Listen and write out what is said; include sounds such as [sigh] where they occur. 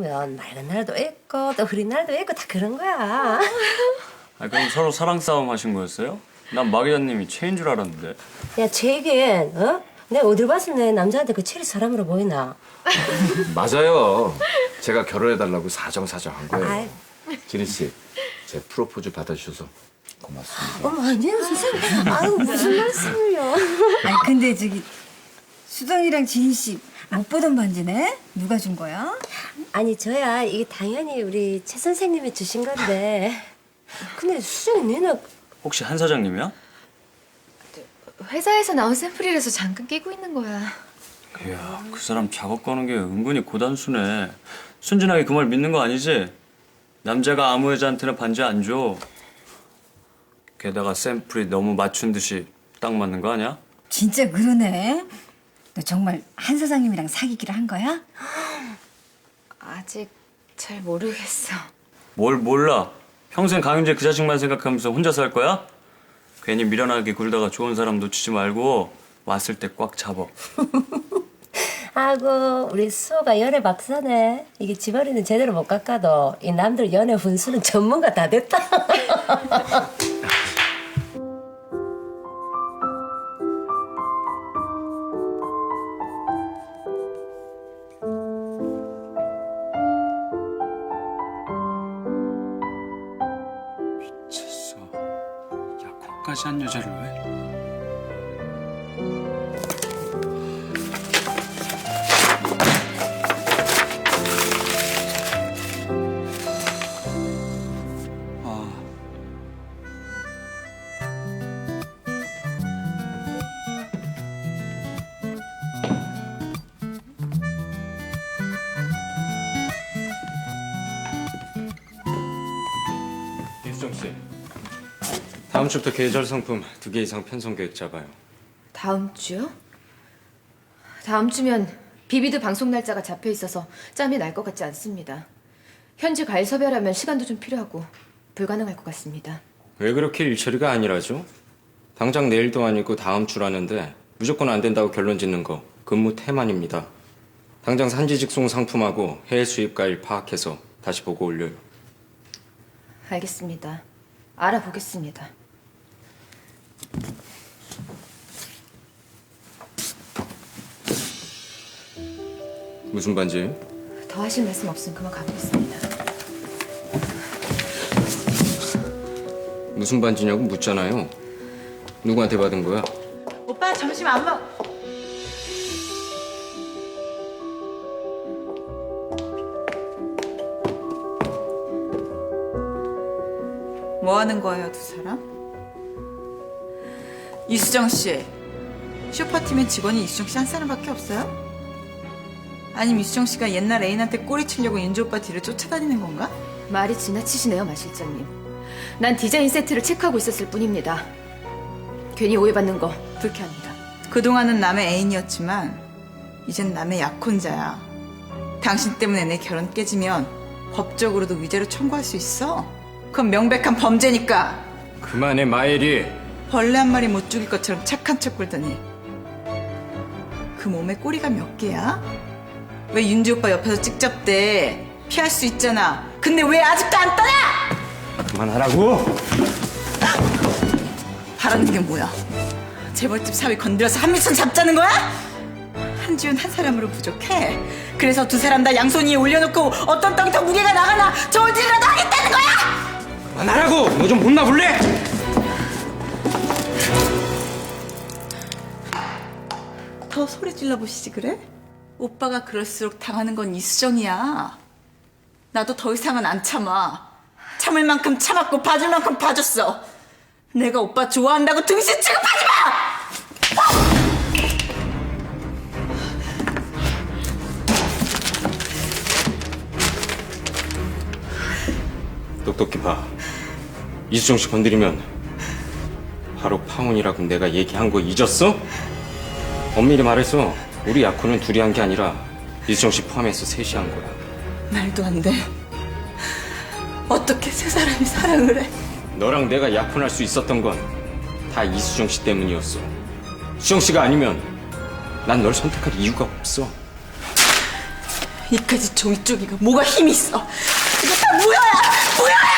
면 맑은 날도 있고 또 흐린 날도 있고 다 그런 거야. 아 그럼 서로 사랑 싸움 하신 거였어요? 난 마 기자님이 최인 줄 알았는데. 야, 쟤겐 어? 내가 어딜 봤을 때 남자한테 그 체리 사람으로 보이나? [laughs] 맞아요. 제가 결혼해달라고 사정사정 한 거예요. 아이. 지리 씨, 제 프로포즈 받아주셔서 고맙습니다. 어머, 아니에요, 선생님. 아유, 무슨 말씀을요. 아니 근데 저기 수정이랑 지희 씨 못 보던 반지네? 누가 준 거야? 아니, 저야 이게 당연히 우리 최 선생님이 주신 건데. 근데 수정이 니는 혹시 한 사장님이야? 회사에서 나온 샘플이라서 잠깐 끼고 있는 거야. 이야 그 사람 작업 거는 게 은근히 고단수네. 순진하게 그 말 믿는 거 아니지? 남자가 아무 여자한테나 반지 안 줘. 게다가 샘플이 너무 맞춘 듯이 딱 맞는 거 아니야? 진짜 그러네. 너 정말 한 사장님이랑 사귀기를 한 거야? 아직 잘 모르겠어. 뭘 몰라? 평생 강윤재 그 자식만 생각하면서 혼자 살 거야? 괜히 미련하게 굴다가 좋은 사람 놓치지 말고 왔을 때 꽉 잡어. [laughs] 아고 우리 수호가 연애 박사네. 이게 집안이는 제대로 못 깎아도 이 남들 연애 훈수는 전문가 다 됐다. [laughs] 약혼까지 한 여자를 왜? 아. 다음 주부터 계절 상품 두 개 이상 편성 계획 잡아요. 다음 주요? 다음 주면 비비드 방송 날짜가 잡혀 있어서 짬이 날 것 같지 않습니다. 현지 과일 섭외하려면 시간도 좀 필요하고 불가능할 것 같습니다. 왜 그렇게 일처리가 아니라죠? 당장 내일도 아니고 다음 주라는데 무조건 안 된다고 결론 짓는 거 근무 태만입니다. 당장 산지 직송 상품하고 해외 수입가일 파악해서 다시 보고 올려요. 알겠습니다. 알아보겠습니다. 무슨 반지예요? 더 하실 말씀 없으면 그만 가보겠습니다. 무슨 반지냐고 묻잖아요. 누구한테 받은 거야? 오빠 점심 안 먹. 뭐 하는 거예요, 두 사람? 이수정 씨, 슈퍼팀의 직원이 이수정 씨 한 사람밖에 없어요? 아니면 이수정 씨가 옛날 애인한테 꼬리 치려고 윤주 오빠 뒤를 쫓아다니는 건가? 말이 지나치시네요, 마 실장님. 난 디자인 세트를 체크하고 있었을 뿐입니다. 괜히 오해받는 거 불쾌합니다. 그동안은 남의 애인이었지만 이젠 남의 약혼자야. 당신 때문에 내 결혼 깨지면 법적으로도 위자료 청구할 수 있어. 그건 명백한 범죄니까 그만해 마엘이. 벌레 한 마리 못 죽일 것처럼 착한 척 굴더니 그 몸에 꼬리가 몇 개야? 왜 윤지 오빠 옆에서 찍잡대? 피할 수 있잖아. 근데 왜 아직도 안 떠나? 그만하라고. 바라는 게 뭐야? 재벌집 사위 건드려서 한미천 잡자는 거야? 한지훈 한 사람으로 부족해. 그래서 두 사람 다 양손 위에 올려놓고 어떤 땅이 더 무게가 나가나 저질이라도 하겠다는 거야! 그만하라고. 너 좀 혼나 볼래? 더 소리 질러보시지 그래? 오빠가 그럴수록 당하는 건 이수정이야. 나도 더 이상은 안 참아. 참을 만큼 참았고 봐줄 만큼 봐줬어. 내가 오빠 좋아한다고 등신 취급하지 마! 똑똑히 봐. 이수정 씨 건드리면 바로 파혼이라고 내가 얘기한 거 잊었어? 엄밀히 말해서 우리 약혼은 둘이 한 게 아니라 이수정 씨 포함해서 셋이 한 거야. 말도 안 돼. 어떻게 세 사람이 사랑을 해? 너랑 내가 약혼할 수 있었던 건 다 이수정 씨 때문이었어. 수정 씨가 아니면 난 널 선택할 이유가 없어. 이까지 종이 쪼기가 뭐가 힘이 있어? 이거 다 뭐야?